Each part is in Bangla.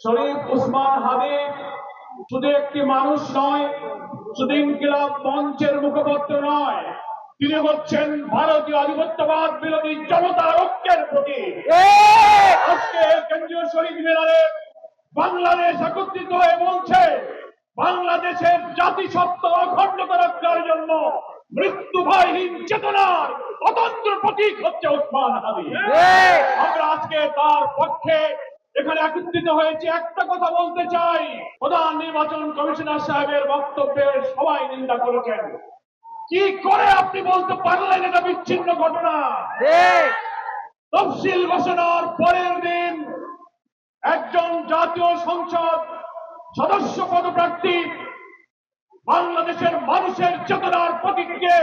শরীফ উসমান হাদি শুধু একটি মানুষ নয় শুধু ইনকিলাব মঞ্চের মুখপত্র নয় তিনি হচ্ছেন ভারতীয় আধিপত্যবাদ বিরোধী জনতার ঐক্যের প্রতি আজকে কেন্দ্রীয় শহীদ মিনারে বাংলাদেশ একত্রিত হয়ে বলছে বাংলাদেশের জাতিসত্ত্ব অখণ্ডতা রক্ষার জন্য মৃত্যু ভয়হীন চেতনার অতন্ত্র প্রতীক হচ্ছে উসমান হাদি আমরা আজকে তার পক্ষে এখানে একত্রিত হয়েছে একটা কথা বলতে চাই। প্রধান নির্বাচন কমিশনার সাহেবের বক্তব্যের সবাই নিন্দা করেছেন। কি করে আপনি বলতে পারলেন এটা বিচ্ছিন্ন ঘটনা? তফসিল ঘোষণার পরের দিন একজন জাতীয় সংসদ সদস্য পদপ্রার্থী বাংলাদেশের মানুষের চেতনার প্রতীককে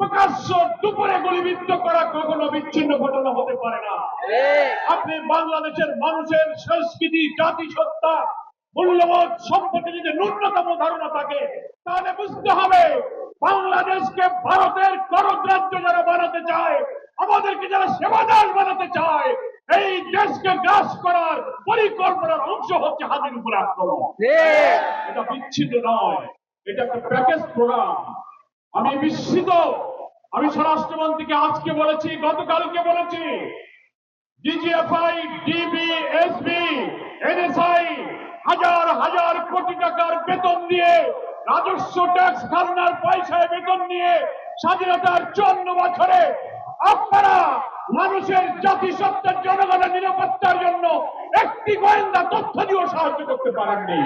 প্রকাশ্য দুপুরে গুলিবিদ্ধ করা কখনো বিচ্ছিন্ন ঘটনা হতে পারে না। আপনি বাংলাদেশের মানুষের সংস্কৃতি জাতিসত্তা মূল্যবোধ সম্পর্কে যদি ন্যূনতম ধারণা থাকে তাহলে বুঝতে হবে বাংলাদেশকে ভারতের করদ রাজ্য যারা বানাতে চায় আমাদেরকে যারা সেবাদার বানাতে চায় এই দেশকে গ্রাস করার পরিকল্পনার অংশ হচ্ছে হাতের উপর আক্রমণ। এটা বিচ্ছিন্ন নয় এটা একটা প্যাকেজ প্রোগ্রাম। আমি বিস্মিত। আমি স্বরাষ্ট্রমন্ত্রীকে আজকে বলেছি, গতকালকে বলেছি ডিজিএফআই ডিবি এসবি এনএসআই হাজার হাজার কোটি টাকার বেতন দিয়ে রাজস্ব ট্যাক্স খাজনার পয়সায় বেতন নিয়ে স্বাধীনতার চুয়ান্ন বছরে আপনারা মানুষের জাতিসত্তার জনগণের নিরাপত্তার জন্য একটি গোয়েন্দা তথ্য দিয়েও সাহায্য করতে পারেননি।